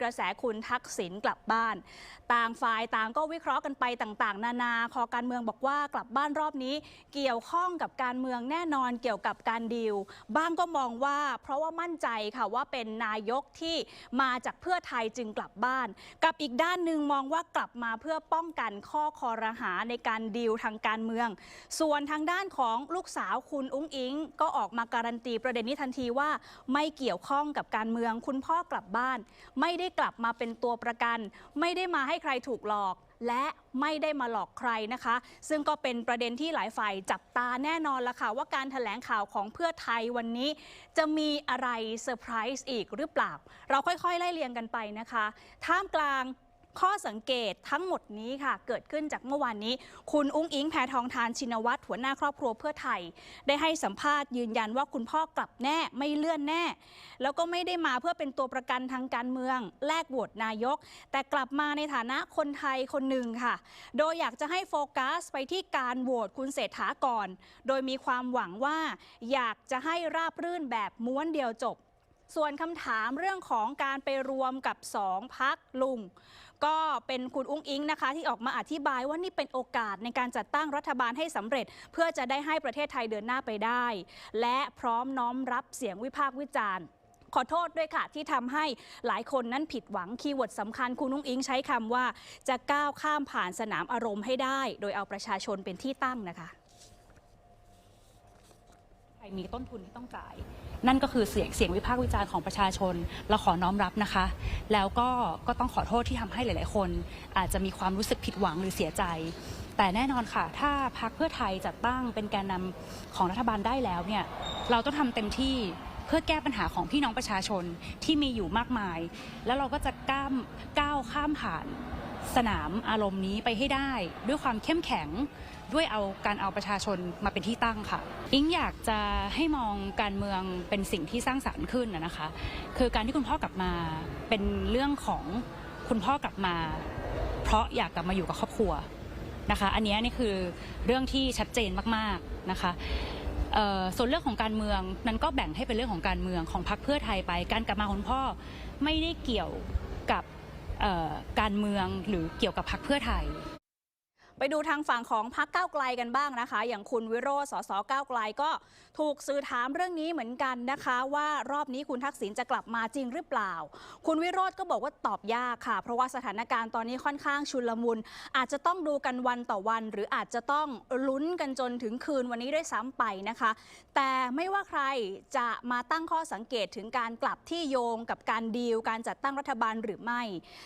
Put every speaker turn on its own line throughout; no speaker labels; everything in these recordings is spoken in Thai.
กระแสคุณทักษิณกลับบ้าน ต่างฝ่ายต่างก็วิเคราะห์กันไปต่างๆ นานาคอการเมืองบอกว่ากลับบ้านรอบนี้ เกี่ยวข้องกับการเมืองแน่นอนเกี่ยวกับการดีลบ้างก็มองว่า เพราะว่ามั่นใจค่ะว่าเป็นนายกที่มาจากเพื่อไทยจึงกลับบ้าน กับอีกด้านหนึ่งมองว่ากลับมาเพื่อป้องกันข้อคอรหาในการดีลทางการเมือง ส่วนทางด้านของลูกสาวคุณอุ้งอิง ก็ออกมาการันตีประเด็นนี้ทันทีว่า ไม่เกี่ยวข้องกับการเมืองคุณพ่อกลับบ้าน ไม่ได้กลับมาเป็นตัวประกัน ไม่ได้มาให้ใครถูกหลอกและไม่ได้มาหลอกใครนะคะ ซึ่งก็เป็นประเด็นที่หลายฝ่ายจับตาแน่นอนละค่ะ ว่าการถแถลงข่าวของเพื่อไทยวันนี้ จะมีอะไรเซอร์ไพรส์อีกหรือเปล่า เราค่อยๆ ไล่เรียงกันไปนะคะ ท่ามกลาง ข้อสังเกตทั้งหมดนี้ค่ะ เกิดขึ้นจากเมื่อวานนี้ คุณอุ้งอิงแพทองทานชินวัตรหัวหน้าครอบครัวเพื่อไทย ได้ให้สัมภาษณ์ยืนยันว่าคุณพ่อกลับแน่ไม่เลื่อนแน่ แล้วก็ไม่ได้มาเพื่อเป็นตัวประกันทางการเมือง แลกโหวตนายก แต่กลับมาในฐานะคนไทยคนหนึ่งค่ะ โดยอยากจะให้โฟกัสไปที่การโหวตคุณเศรษฐาก่อน โดยมีความหวังว่า อยากจะให้ราบรื่นแบบม้วนเดียวจบส่วนคำถามเรื่องของการไปรวมกับสองพักลุง ก็เป็นคุณอุ้งอิงนะคะ ที่ออกมาอธิบายว่านี่เป็นโอกาสในการจัดตั้งรัฐบาลให้สำเร็จ เพื่อจะได้ให้ประเทศไทยเดินหน้าไปได้ และพร้อมน้อมรับเสียงวิพากษ์วิจารณ์ขอโทษด้วยค่ะ ที่ทำให้หลายคนนั้นผิดหวังคีย์เวิร์ดสำคัญคุณนุ้งอิงใช้คำว่า จะก้าวข้ามผ่านสนามอารมณ์ให้ได้ โดยเอาประชาชนเป็นที่ตั้งนะคะ
มีต้นทุนที่ต้องจ่าย นั่นก็คือเสียงเสียงวิพากษ์วิจารณ์ของประชาชนเราขอน้อมรับนะคะ แล้วก็ก็ต้องขอโทษที่ทำให้หลาย ๆ คน อาจจะมีความรู้สึกผิดหวังหรือเสียใจ แต่แน่นอนค่ะ ถ้าพักเพื่อไทยจัดตั้งเป็นแกนนำของรัฐบาลได้แล้วเนี่ยเราต้องทำเต็มที่เพื่อแก้ปัญหาของพี่น้องประชาชนที่มีอยู่มากมาย แล้วเราก็จะก้ามก้าวข้ามผ่าน สนามอารมณ์นี้ไปให้ได้ ด้วยความเข้มแข็งด้วยเอาการเอาประชาชนมาเป็นที่ตั้งค่ะ อิงอยากจะให้มองการเมืองเป็นสิ่งที่สร้างสรรค์ขึ้นนะคะ คือการที่คุณพ่อกลับมาเป็นเรื่องของคุณพ่อกลับมา เพราะอยากกลับมาอยู่กับครอบครัวนะคะ อันนี้นี่คือเรื่องที่ชัดเจนมากๆนะคะส่วนเรื่องของการเมืองนั้นก็แบ่งให้เป็นเรื่องของการเมืองของพรรคเพื่อไทยไป การกลับมาของคุณพ่อไม่ได้เกี่ยวกับ การเมืองหรือเกี่ยวกับพรรคเพื่อไทย
ไปดูทางฝั่งของพักเก้าไกลกันบ้างนะคะ อย่างคุณวิโรจน์สสก้าไกลก็ถูกสื่อถามเรื่องนี้เหมือนกันนะคะ ว่ารอบนี้คุณทักษิณจะกลับมาจริงหรือเปล่า คุณวิโรจน์ก็บอกว่าตอบยากค่ะ เพราะว่าสถานการณ์ตอนนี้ค่อนข้างชุลมุน อาจจะต้องดูกันวันต่อวัน หรืออาจจะต้องลุ้นกันจนถึงคืนวันนี้ด้วยซ้ำไปนะคะ แต่ไม่ว่าใครจะมาตั้งข้อสังเกตถึงการกลับที่โยงกับการดีลการจัดตั้งรัฐบาลหรือไม่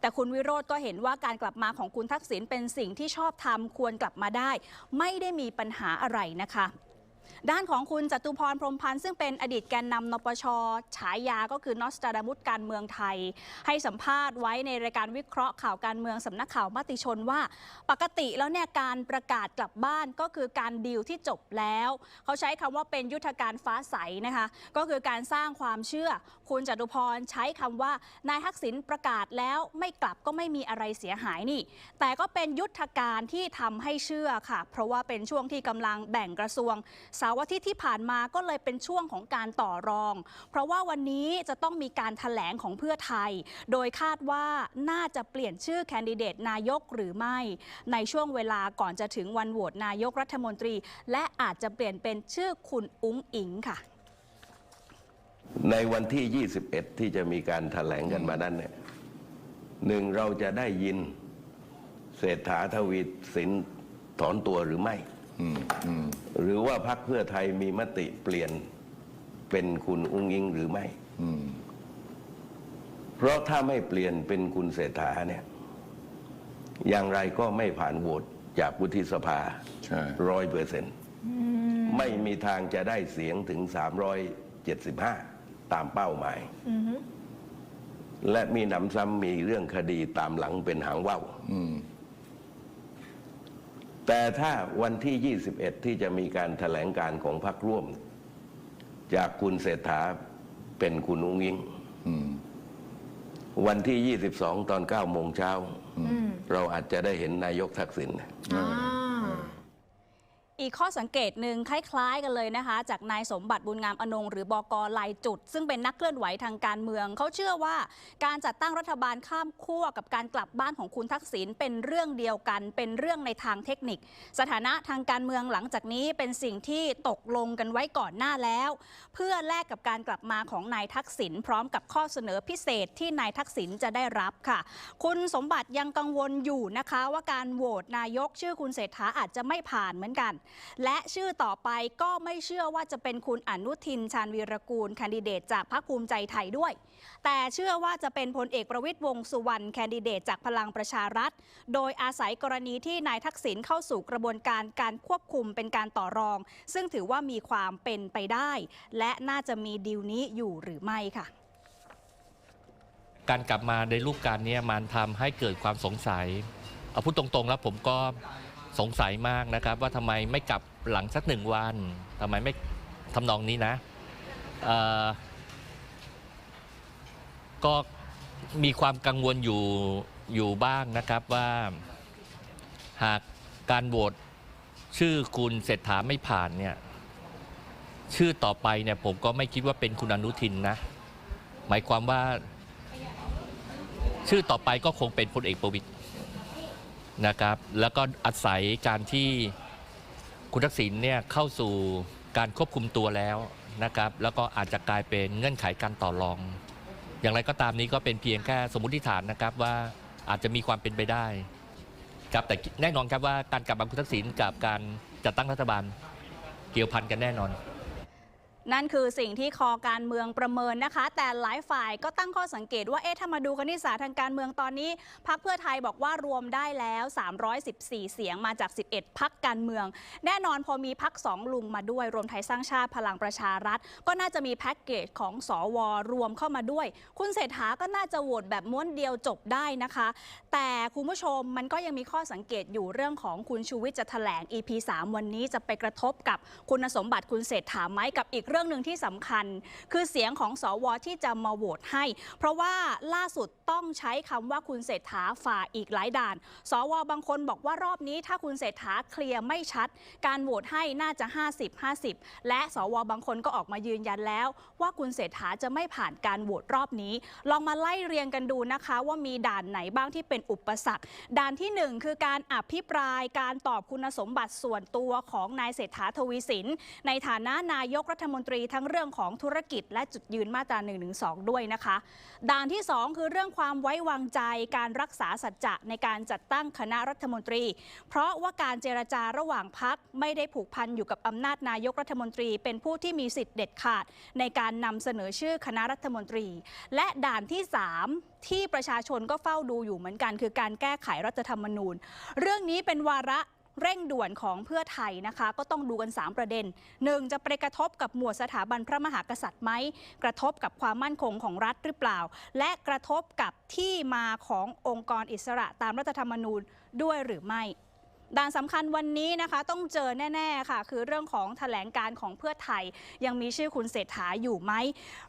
แต่คุณวิโรธก็เห็นว่าการกลับมาของคุณทักษิณเป็นสิ่งที่ชอบทำควรกลับมาได้ ไม่ได้มีปัญหาอะไรนะคะ ด้านของคุณจตุพรพรมพันธ์ซึ่งเป็นอดีตแกนนำนปชฉายาก็คือนอสตราดามุสการเมืองไทย ให้สัมภาษณ์ไว้ในรายการวิเคราะห์ข่าวการเมืองสำนักข่าวมติชนว่า ปกติแล้วเนี่ยการประกาศกลับบ้านก็คือการดีลที่จบแล้ว เขาใช้คำว่าเป็นยุทธการฟ้าใสนะคะก็คือการสร้างความเชื่อ คุณจตุพรใช้คำว่านายทักษิณประกาศแล้วไม่กลับก็ไม่มีอะไรเสียหายนี่ แต่ก็เป็นยุทธการที่ทำให้เชื่อค่ะ เพราะว่าเป็นช่วงที่กำลังแบ่งกระทรวงสาร์อาทิตย์ที่ผ่านมาก็เลยเป็นช่วงของการต่อรอง เพราะว่าวันนี้จะต้องมีการถแถลงของเพื่อไทย โดยคาดว่าน่าจะเปลี่ยนชื่อแคนดิเดตนายกหรือไม่ ในช่วงเวลาก่อนจะถึงวันโหวตนายกรัฐมนตรี และอาจจะเปลี่ยนเป็นชื่อคุณอุ้งอิงค่ะ
ในวันที่ 21 ที่จะมีการถแถลงกันมานั้นเนี่ยหนึ่งเราจะได้ยินเศรษฐาทวีสินถอนตัวหรือไม่ หรือว่าพักเพื่อไทยมีมติเปลี่ยนเป็นคุณอุ้งอิงหรือไม่เพราะถ้าไม่เปลี่ยนเป็นคุณเศรษฐาเนี่ย อย่างไรก็ไม่ผ่านโหวตจากวุฒิสภา
ใช่
ร้อยเปอร์เซ็นต์ไม่มีทางจะได้เสียงถึง 375 ตามเป้าหมายและมีหนำซ้ำมีเรื่องคดีตามหลังเป็นหางว่าว
อืม
แต่ถ้าวันที่ 21 ที่จะมีการถแถลงการของพรรคร่วม จากคุณเศรษฐาเป็นคุณอุ้งอิง
อืม
วันที่ 22 ตอน9โมงเช้า เราอาจจะได้เห็นนายกทักษิณ
อี
กข้อสังเกตหนึ่งคล้าย ๆ กันเลยนะคะ จากนายสมบัติบุญงามอนงหรือบกลายจุด ซึ่งเป็นนักเคลื่อนไหวทางการเมือง เขาเชื่อว่าการจัดตั้งรัฐบาลข้ามขั้วกับการกลับบ้านของคุณทักษิณเป็นเรื่องเดียวกัน เป็นเรื่องในทางเทคนิค สถานะทางการเมืองหลังจากนี้เป็นสิ่งที่ตกลงกันไว้ก่อนหน้าแล้ว เพื่อแลกกับการกลับมาของนายทักษิณพร้อมกับข้อเสนอพิเศษที่นายทักษิณจะได้รับค่ะ คุณสมบัติยังกังวลอยู่นะคะ ว่าการโหวตนายกชื่อคุณเศรษฐาอาจจะไม่ผ่านเหมือนกันและชื่อต่อไปก็ไม่เชื่อว่าจะเป็นคุณอนุทินชาญวีรกูลแคนดิเดตจากพรรคภูมิใจไทยด้วย แต่เชื่อว่าจะเป็นพลเอกประวิตยวงสุวรรณแคนดิเดตจากพลังประชารัฐ โดยอาศัยกรณีที่นายทักษิณเข้าสู่กระบวนการการควบคุมเป็นการต่อรอง ซึ่งถือว่ามีความเป็นไปได้ และน่าจะมีดีลนี้อยู่หรือไม่ค่ะ
การกลับมาในรูปการนี้มันทำให้เกิดความสงสัย เอาพูดตรงๆแล้วผมก็ สงสัยมากนะครับ ว่าทำไมไม่กลับหลังสักหนึ่งวันทำไมไม่ทำนองนี้นะก็มีความกังวลอยู่อยู่บ้างนะครับว่าหากการโหวตชื่อคุณเศรษฐาไม่ผ่านเนี่ยชื่อต่อไปเนี่ยผมก็ไม่คิดว่าเป็นคุณอนุทินนะ หมายความว่า ชื่อต่อไปก็คงเป็นพลเอกประวิตย นะครับแล้วก็อาศัยการที่คุณทักษิณเนี่ยเข้าสู่การควบคุมตัวแล้วนะครับแล้วก็อาจจะกลายเป็นเงื่อนไขการต่อรอง อย่างไรก็ตามนี้ก็เป็นเพียงแค่สมมติฐานนะครับว่าอาจจะมีความเป็นไปได้ครับแต่แน่นอนครับว่าการกลับมาคุณทักษิณกับการจัดตั้งรัฐบาลเกี่ยวพันกันแน่นอน
นั่นคือสิ่งที่คอการเมืองประเมินนะคะ แต่หลายฝ่ายก็ตั้งข้อสังเกตว่าเอ๊ะถ้ามาดูคณิตศาสตร์ทางการเมืองตอนนี้พักเพื่อไทยบอกว่ารวมได้แล้ว 314 เสียงมาจาก 11 พักการเมือง แน่นอนพอมีพักสองลุงมาด้วย รวมไทยสร้างชาติพลังประชารัฐ ก็น่าจะมีแพ็กเกจของสอวรวมเข้ามาด้วย คุณเศรษฐาก็น่าจะโหวตแบบม้วนเดียวจบได้นะคะ แต่คุณผู้ชมมันก็ยังมีข้อสังเกตอยู่เรื่องของคุณชูวิทย์จะแถลง EP 3 วันนี้จะไปกระทบกับคุณสมบัติคุณเศรษฐาไหมกับอีกเรื่องื่องหนึ่งที่สำคัญ คือเสียงของสวที่จะมาโหวตให้ เพราะว่าล่าสุดต้องใช้คำว่าคุณเศรษฐาฝ่าอีกหลายด่าน สวบางคนบอกว่ารอบนี้ถ้าคุณเศรษฐาเคลียร์ไม่ชัด การโหวตให้น่าจะ 50-50 และสวบางคนก็ออกมายืนยันแล้ว ว่าคุณเศรษฐาจะไม่ผ่านการโหวตรอบนี้ ลองมาไล่เรียงกันดูนะคะ ว่ามีด่านไหนบ้างที่เป็นอุปสรรค ด่านที่หนึ่งคือการอภิปรายการตอบคุณสมบัติส่วนตัวของนายเศรษฐาทวีสิน ในฐานะนายกรัฐมนตรีทั้งเรื่องของธุรกิจและจุดยืนมาตรา1นึด้วยนะคะ ด่านที่ 2 คือเรื่องความไว้วางใจการรักษาสัจจะในการจัดตั้งคณะรัฐมนตรี เพราะว่าการเจรจาระหว่างพักไม่ได้ผูกพันอยู่กับอำนาจนายกรัฐมนตรี เป็นผู้ที่มีสิทธิ์เด็ดขาด ในการนำเสนอชื่อคณะรัฐมนตรี และด่านที่ 3ที่ประชาชนก็เฝ้าดูอยู่เหมือนกัน คือการแก้ไขรัฐธรรมนูญ เรื่องนี้เป็นวาระ เร่งด่วนของเพื่อไทยนะคะ ก็ต้องดูกัน 3 ประเด็น 1. จะไปกระทบกับหมวดสถาบันพระมหากษัตริย์ไหมกระทบกับความมั่นคงของรัฐหรือเปล่า และกระทบกับที่มาขององค์กรอิสระตามรัฐธรรมนูญด้วยหรือไม่ ด่านสำคัญวันนี้นะคะต้องเจอแน่ ๆ ค่ะ คือเรื่องของแถลงการของเพื่อไทย ยังมีชื่อคุณเศรษฐาอยู่ไหม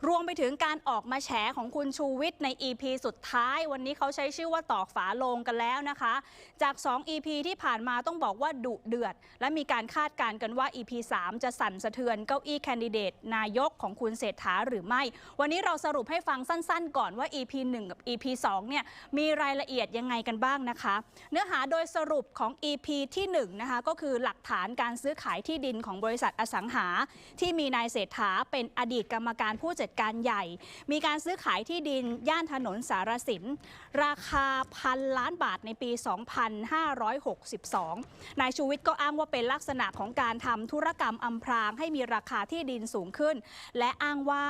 รวมไปถึงการออกมาแฉของคุณชูวิทย์ใน EP สุดท้าย วันนี้เขาใช้ชื่อว่าตอกฝาลงกันแล้วนะคะ จาก 2 EP ที่ผ่านมาต้องบอกว่าดุเดือด และมีการคาดการณ์กันว่า EP 3 จะสั่นสะเทือนเก้าอี้แคนดิเดต นายกของคุณเศรษฐาหรือไม่ วันนี้เราสรุปให้ฟังสั้น ๆ ก่อนว่า EP 1 กับ EP 2เนี่ยมีรายละเอียดยังไงกันบ้างนะคะ เนื้อหาโดยสรุปของ EP ที่1นะคะก็คือหลักฐานการซื้อขายที่ดินของบริษัทอสังหา ที่มีนายเศรษฐาเป็นอดีตกรรมการผู้จัดการใหญ่ มีการซื้อขายที่ดินย่านถนนสารสิน ราคาพันล้านบาทในปี 2562 นายชูวิทย์ก็อ้างว่าเป็นลักษณะของการทำธุรกรรมอำพรางให้มีราคาที่ดินสูงขึ้น และอ้างว่า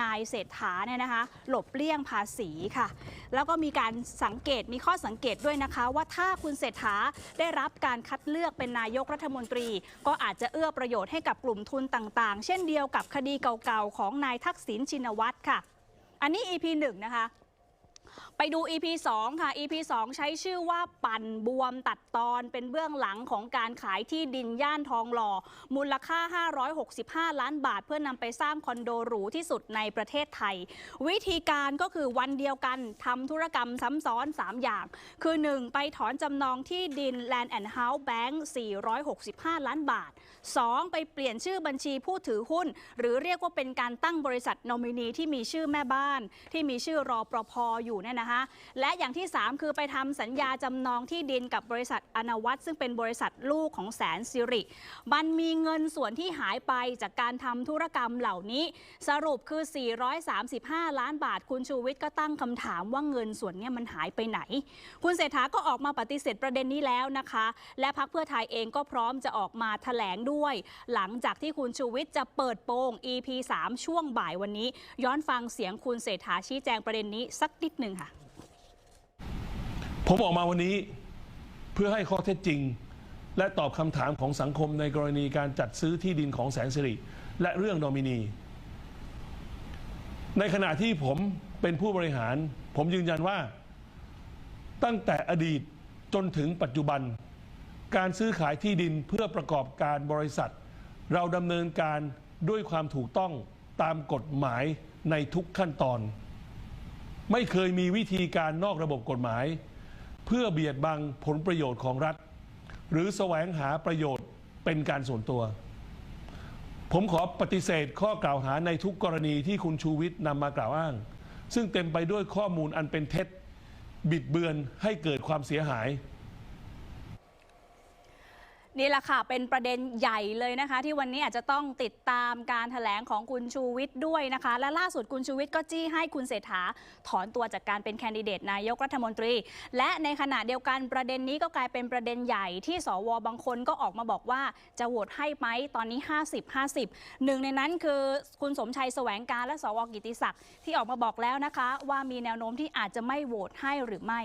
นายเศรษฐาเนี่ยนะคะหลบเลี่ยงภาษีค่ะ แล้วก็มีการสังเกตมีข้อสังเกตด้วยนะคะว่าถ้าคุณเศรษฐาได้รับการคัดเลือกเป็นนายกรัฐมนตรี ก็อาจจะเอื้อประโยชน์ให้กับกลุ่มทุนต่างๆ เช่นเดียวกับคดีเก่าๆ ของนายทักษิณชินวัตรค่ะ อันนี้ EP 1 นะคะไปดู EP 2 ค่ะ EP 2 ใช้ชื่อว่าปั่นบวมตัดตอนเป็นเบื้องหลังของการขายที่ดินย่านทองหล่อ มูลค่า 565 ล้านบาท เพื่อนำไปสร้างคอนโดหรูที่สุดในประเทศไทย วิธีการก็คือวันเดียวกันทำธุรกรรมซ้ำซ้อน 3 อย่าง คือ 1. ไปถอนจำนองที่ดิน Land and House Bank 465 ล้านบาท 2. ไปเปลี่ยนชื่อบัญชีผู้ถือหุ้น หรือเรียกว่าเป็นการตั้งบริษัทนอมินีที่มีชื่อแม่บ้าน ที่มีชื่อรอปภอยู่เนี่ยนะคะ และอย่างที่ 3 คือไปทำสัญญาจำนองที่ดินกับบริษัทอนวัตซึ่งเป็นบริษัทลูกของแสนสิริ มันมีเงินส่วนที่หายไปจากการทำธุรกรรมเหล่านี้ สรุปคือ 435 ล้านบาท คุณชูวิทย์ก็ตั้งคำถามว่าเงินส่วนนี้มันหายไปไหน คุณเศรษฐาก็ออกมาปฏิเสธประเด็นนี้แล้วนะคะ และพักเพื่อไทยเองก็พร้อมจะออกมาแถลงด้วย หลังจากที่คุณชูวิทย์จะเปิดโปง EP 3 ช่วงบ่ายวันนี้ ย้อนฟังเสียงคุณเศรษฐาชี้แจงประเด็นนี้สักนิดหนึ่งค่ะ
ผมออกมาวันนี้เพื่อให้ข้อเท็จจริง และตอบคำถามของสังคมในกรณีการจัดซื้อที่ดินของแสนสิริ และเรื่องโนมินี ในขณะที่ผมเป็นผู้บริหาร ผมยืนยันว่า ตั้งแต่อดีตจนถึงปัจจุบัน การซื้อขายที่ดินเพื่อประกอบการบริษัท เราดำเนินการด้วยความถูกต้องตามกฎหมายในทุกขั้นตอน ไม่เคยมีวิธีการนอกระบบกฎหมาย เพื่อเบียดบังผลประโยชน์ของรัฐ หรือแสวงหาประโยชน์เป็นการส่วนตัว ผมขอปฏิเสธข้อกล่าวหาในทุกกรณีที่คุณชูวิทย์นำมากล่าวอ้าง ซึ่งเต็มไปด้วยข้อมูลอันเป็นเท็จ บิดเบือนให้เกิดความเสียหาย
นี่แหละค่ะ เป็นประเด็นใหญ่เลยนะคะ ที่วันนี้อาจจะต้องติดตามการถแถลงของคุณชูวิทย์ด้วยนะคะ และล่าสุดคุณชูวิทย์ก็จี้ให้คุณเศรษฐาถอนตัวจากการเป็นแคนดิเดตนายกรัฐมนตรี และในขณะเดียวกันประเด็นนี้ก็กลายเป็นประเด็นใหญ่ที่สวบางคนก็ออกมาบอกว่าจะโหวตให้ไหมตอนนี้ 50 50 หนึ่งในนั้นคือคุณสมชัยแสวงการและสวกิติศักดิ์ที่ออกมาบอกแล้วนะคะ ว่ามีแนวโน้มที่อาจจะไม่โหวตให้หรือไม่